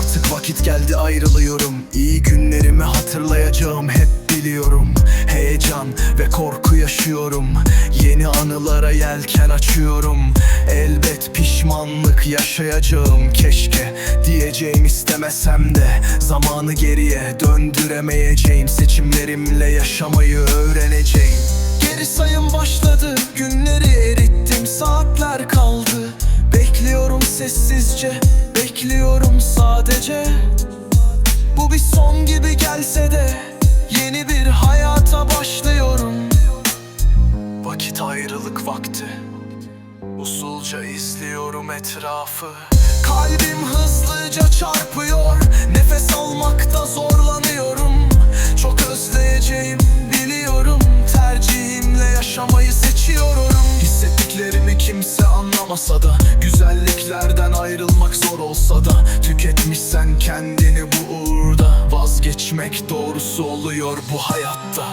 Artık vakit geldi ayrılıyorum. İyi günlerimi hatırlayacağım hep biliyorum. Heyecan ve korku yaşıyorum. Yeni anılara yelken açıyorum. Elbet pişmanlık yaşayacağım. Keşke Diyeceğim istemesem de Zamanı geriye döndüremeyeceğim. Seçimlerimle yaşamayı öğreneceğim. Geri sayım başladı Günleri sessizce Bekliyorum sadece. Bu bir son gibi gelse de Yeni bir hayata başlıyorum. Vakit ayrılık vakti. Usulca izliyorum etrafı. Kalbim hızlıca çarpıyor. Nefes almakta zorlanıyorum. Çok özleyeceğim biliyorum. Tercihimle yaşamayı seçiyorum. Hissettiklerimi kimse anlamasa da zor olsa da Tüketmişsen kendini bu uğurda. Vazgeçmek doğrusu oluyor bu hayatta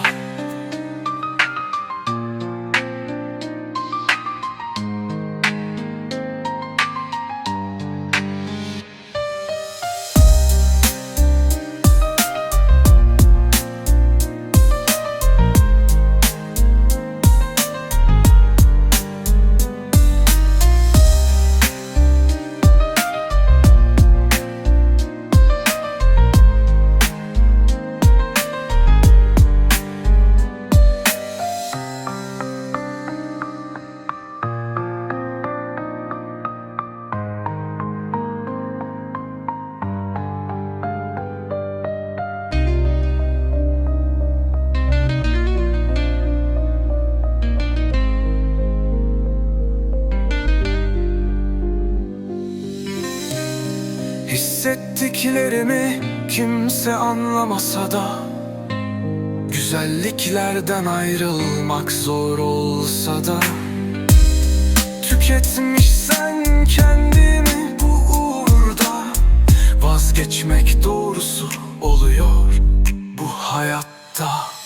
Hissettiklerimi kimse anlamasa da Güzelliklerden ayrılmak zor olsa da Tüketmişsen kendini bu uğurda Vazgeçmek doğrusu oluyor bu hayatta.